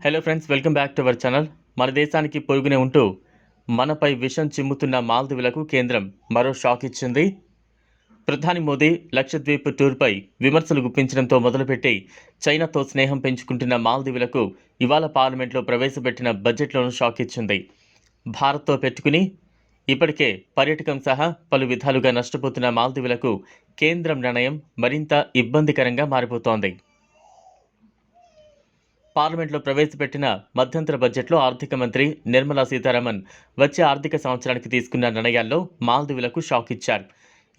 Hello friends welcome back to our channel మన దేశానికి పొరుగునే ఉంటూ మనపై విషం చిమ్ముతున్న మాల్దీవులకు కేంద్రం మరో షాక్ ఇచ్చింది. ప్రధాని మోదీ లక్షద్వీప్ టూర్పై విమర్శలు గుప్పించడంతో మొదలుపెట్టి చైనాతో స్నేహం పెంచుకుంటున్న మాల్దీవులకు ఇవాళ పార్లమెంట్లో ప్రవేశపెట్టిన బడ్జెట్లోనూ షాక్ ఇచ్చింది. భారత్తో పెట్టుకుని ఇప్పటికే పర్యాటకం సహా పలు విధాలుగా నష్టపోతున్న మాల్దీవులకు కేంద్రం నిర్ణయం మరింత ఇబ్బందికరంగా మారిపోతోంది. పార్లమెంట్లో ప్రవేశపెట్టిన మధ్యంతర బడ్జెట్లో ఆర్థిక మంత్రి నిర్మలా సీతారామన్ వచ్చే ఆర్థిక సంవత్సరానికి తీసుకున్న నిర్ణయాల్లో మాల్దీవులకు షాక్ ఇచ్చారు.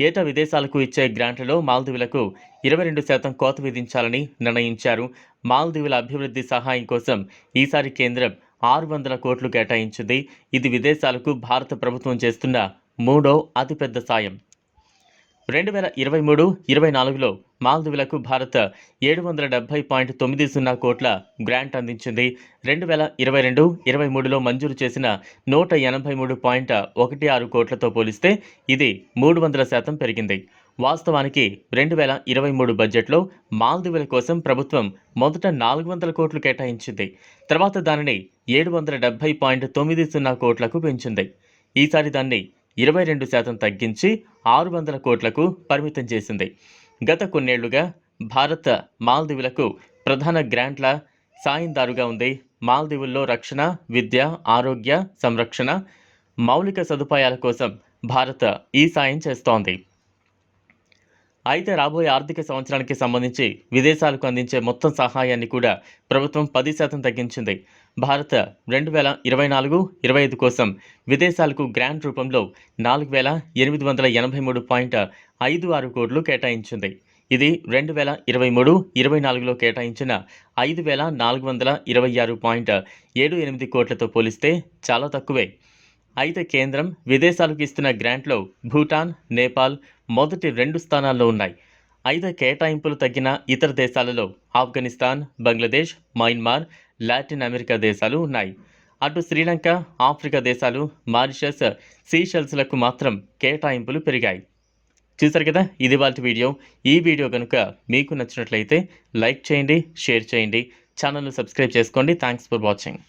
ఏటా విదేశాలకు ఇచ్చే గ్రాంట్లలో మాల్దీవులకు ఇరవై రెండు శాతం కోత విధించాలని నిర్ణయించారు. మాల్దీవుల అభివృద్ధి సహాయం కోసం ఈసారి కేంద్రం ఆరు వందల కోట్లు కేటాయించింది. ఇది విదేశాలకు భారత ప్రభుత్వం చేస్తున్న మూడో అతిపెద్ద సాయం. రెండు వేల ఇరవై మూడు ఇరవై నాలుగులో మాల్దీవులకు భారత్ ఏడు వందల డెబ్బై పాయింట్ తొమ్మిది సున్నా కోట్ల గ్రాంట్ అందించింది. రెండు వేల ఇరవై రెండు ఇరవై మూడులో మంజూరు చేసిన నూట ఎనభై మూడు పాయింట్ ఒకటి ఆరు కోట్లతో పోలిస్తే ఇది మూడు వందల శాతం పెరిగింది. వాస్తవానికి రెండు వేల ఇరవై మూడు బడ్జెట్లో మాల్దీవుల కోసం ప్రభుత్వం మొదట నాలుగు వందల కోట్లు కేటాయించింది. తర్వాత దానిని ఏడు వందల డెబ్బై పాయింట్ తొమ్మిది సున్నా కోట్లకు పెంచింది. ఈసారి దాన్ని ఇరవై రెండు శాతం తగ్గించి ఆరు వందల కోట్లకు పరిమితం చేసింది. గత కొన్నేళ్ళుగా భారత్ మాల్దీవులకు ప్రధాన గ్రాంట్ల సాయందారుగా ఉంది. మాల్దీవుల్లో రక్షణ విద్య ఆరోగ్య సంరక్షణ మౌలిక సదుపాయాల కోసం భారత్ ఈ సాయం చేస్తోంది. అయితే రాబోయే ఆర్థిక సంవత్సరానికి సంబంధించి విదేశాలకు అందించే మొత్తం సహాయాన్ని కూడా ప్రభుత్వం పది శాతం తగ్గించింది. భారత్ రెండు వేల ఇరవై నాలుగు ఇరవై ఐదు కోసం విదేశాలకు గ్రాంట్ రూపంలో నాలుగు వేల ఎనిమిది వందల ఎనభై మూడు పాయింట్ ఐదు ఆరు కోట్లు కేటాయించింది. ఇది రెండు వేల ఇరవై మూడు ఇరవై నాలుగులో కేటాయించిన ఐదు వేల నాలుగు వందల ఇరవై ఆరు పాయింట్ ఏడు ఎనిమిది కోట్లతో పోలిస్తే చాలా తక్కువే. అయితే కేంద్రం విదేశాలకు ఇస్తున్న గ్రాంట్లో భూటాన్ నేపాల్ మొదటి రెండు స్థానాల్లో ఉన్నాయి. అయితే కేటాయింపులు తగ్గిన ఇతర దేశాలలో Afghanistan Bangladesh Myanmar Latin America దేశాలు ఉన్నాయి. అటు శ్రీలంక ఆఫ్రికా దేశాలు మారిషస్ సీషెల్స్లకు మాత్రం కేటాయింపులు పెరిగాయి. చూసారు కదా ఇది వాళ్ళ వీడియో. ఈ వీడియో కనుక మీకు నచ్చినట్లయితే లైక్ చేయండి షేర్ చేయండి ఛానల్ను సబ్స్క్రైబ్ చేసుకోండి. Thanks for watching.